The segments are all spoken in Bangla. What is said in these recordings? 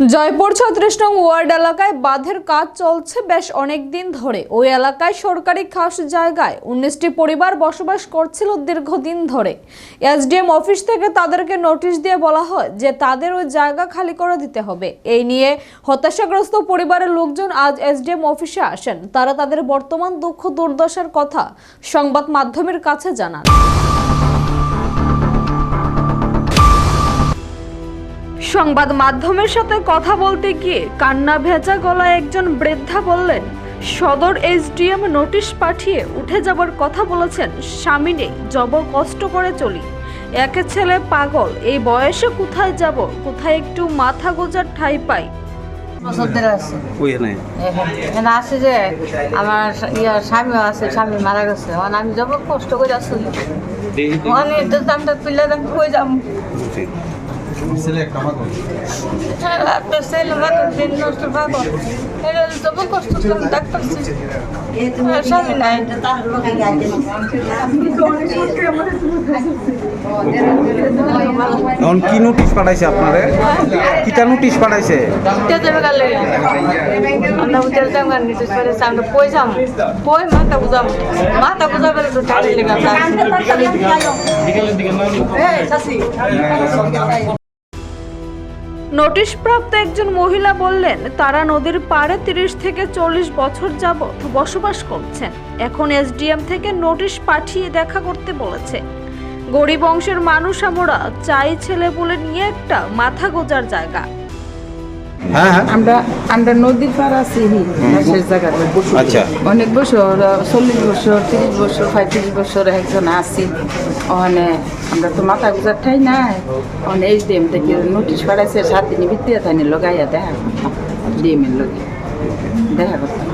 জয়পুর ছত্রিশ নং ওয়ার্ড এলাকায় বাঁধের কাজ চলছে বেশ অনেক দিন ধরে। ওই এলাকায় সরকারি খাস জায়গায় উনিশটি পরিবার বসবাস করছিল দীর্ঘদিন ধরে। এসডিএম অফিস থেকে তাদেরকে নোটিশ দিয়ে বলা হয় যে তাদের ওই জায়গা খালি করে দিতে হবে। এই নিয়ে হতাশাগ্রস্ত পরিবারের লোকজন আজ এসডিএম অফিসে আসেন। তারা তাদের বর্তমান দুঃখ দুর্দশার কথা সংবাদ মাধ্যমের কাছে জানান। সংবাদ মাধ্যমের সাথে কথা বলতে গিয়ে কান্না ভেজা গলায় একজন বৃদ্ধা বললেন সদর এসডিএম নোটিশ পাঠিয়ে উঠে যাবার কথা বলেছেন। স্বামী নেই জব কষ্ট করে চলি। একে ছেলে পাগল এই বয়সে কোথায় যাব? কোথায় একটু মাথা গোজার ঠাই পাই? আছে। যে আমার ইয়া স্বামীও আছে স্বামী মারা গেছে। আমি যাব কষ্ট করে আসি ওখানে তো দামটা তুলে দাম কই যাম আপনার ছেলে মাত্র দিন নষ্ট পাবো এটা যাব কষ্ট করে ডাক্তার আর স্বামী নাই এখন কি নোটিশ পাঠাইছে আপনারে? কিটা নোটিশ পাঠাইছে? আমরা উঠে যাম কই মাথা বুঝাম মাথা বুঝাবে তো টাইম লেগে নোটিশ প্রাপ্ত একজন মহিলা বললেন, তারা নদীর পাড়ে তিরিশ থেকে চল্লিশ বছর যাবৎ বসবাস করছেন। এখন এসডিএম থেকে নোটিশ পাঠিয়ে দেখা করতে বলেছে। গরিব অংশের মানুষ আমরা চাই ছেলে বলে নিয়ে একটা মাথা গোজার জায়গা। হ্যাঁ হ্যাঁ। আমরা আমরা নদীর পাড়া আছি শেষ জায়গাতে আচ্ছা। অনেক বছর চল্লিশ বছর তিরিশ বছর পঁয়ত্রিশ বছর একজন আছি। ওখানে আমরা তো মাথা গুজার ঠাই নাই। ওখানে এই ডিএম থেকে নোটিশ পাঠাইছে সাত দিনের ভিত্তিতে থানি লগাইয়া দেখা ডিএমের লগে। দেখা করতাম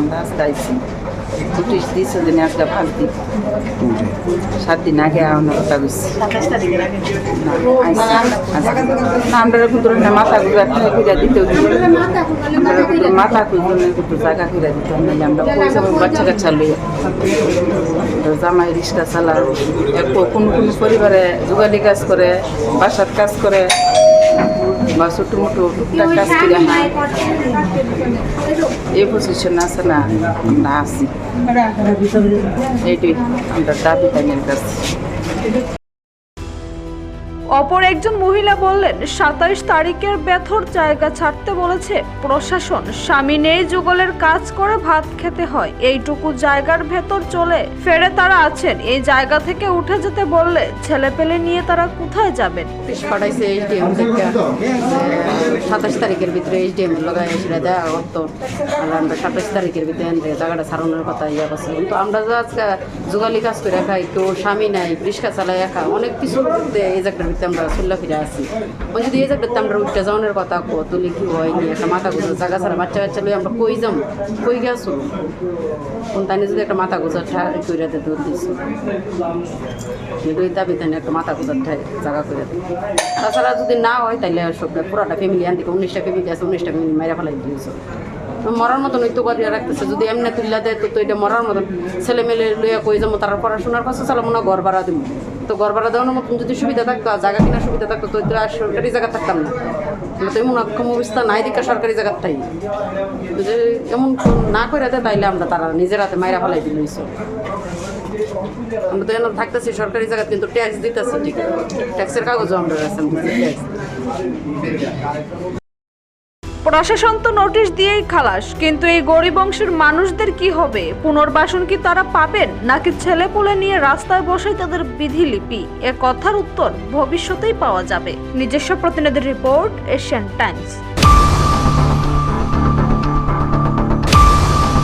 আমরা আস্তে আইছি। নোটিশ দিয়েছে দিনে আজকে পাঁচ দিন সাত দিন আগে আমরা কথা আমরা কিন্তু মাথা ঠাই করে দিতে মাথা কুজনে কিন্তু জায়গা করে দিতে হবে আমরা বাচ্চা কাচ্চা লইয়া। জামাই রিক্সা চালা কোনো কোনো পরিবারে যোগালি কাজ করে বাসার কাজ করে। বা ছোটো মোটো টুকটাক কাজ করে খায়। এই পজিশন আছে না আমরা আছি। এইটাই আমরা দাবি কাছে। অপর একজন মহিলা বললেন, সাতাইশ তারিখের ব্যথর জায়গা ছাড়তে বলেছে প্রশাসন। স্বামী নেই যুগলের কাজ করে ভাত খেতে হয়। এইটুকু জায়গার ভেতর চলে ফেরে তারা আছেন। এই জায়গা থেকে উঠে যেতে বললে ছেলে পেলে নিয়ে তারা কোথায় যাবেন? সাতাশ তারিখের ভিতরে এইচডিএম লগাই দেওয়া আমরা সাতাশ তারিখের ভিতরে জায়গাটা সারানোর কথা ইয়া করছে। কিন্তু আমরা যে আজকে যোগালি কাজ করে খাই, কেউ স্বামী নাই, রিক্সা চালাই একা, অনেক কিছু এই জায়গাটার আমরা চল্লা ফিরে আসি। ওই যদি এই জায়গাটাতে আমরা উঠতে কথা কো তুলি কি হয় নি একটা মাথা গুজো জায়গা ছাড়া বাচ্চা বাচ্চা লই আমরা কই যাম? কই গেছো? কোন তাই যদি একটা মাথা গুজো কইরাতে দূর দিছি। কিন্তু এই দাবি তাই একটা মাথা গুজার জায়গা করে দেয় তাছাড়া যদি না হয় তাহলে সব পুরাটা ফ্যামিলি আন থেকে উনিশটা ফ্যামিলি আছে, উনিশটা ফ্যামিলি মাইরা ফেলাই দিয়েছে। মরার মতন ওই করিয়া রাখতেছে। যদি এমনি তুললা দেয়, তো এটা মরার মতন। ছেলে মেলে লইয়া কই যাব? তারা পড়াশোনার পাশে চালাবো না, ঘর ভাড়া দিব তো ঘর ভাড়া দেওয়ার মতন যদি সুবিধা থাকতো জায়গা কেনার সুবিধা থাকতো, তো আর সরকারি জায়গা থাকতাম না। তো এমন অক্ষম অবস্থা, নাই দিকা সরকারি জায়গাটাই। যে এমন না করে দেয়, তাইলে আমরা তারা নিজের হাতে মাইরা ফেলাই দিল আমরা তো এমন থাকতেছি সরকারি জায়গা কিন্তু ট্যাক্স দিতেছি, ঠিক ট্যাক্সের কাগজও আমরা প্রশাসন তো নোটিশ দিয়েই খালাস, কিন্তু এই গরিব অংশের মানুষদের কি হবে? পুনর্বাসন কি তারা পাবেন, নাকি ছেলে পুলে নিয়ে রাস্তায় বসে তাদের বিধিলিপি? এ কথার উত্তর ভবিষ্যতেই পাওয়া যাবে। নিজস্ব প্রতিনিধি রিপোর্ট, এশিয়ান টাইমস।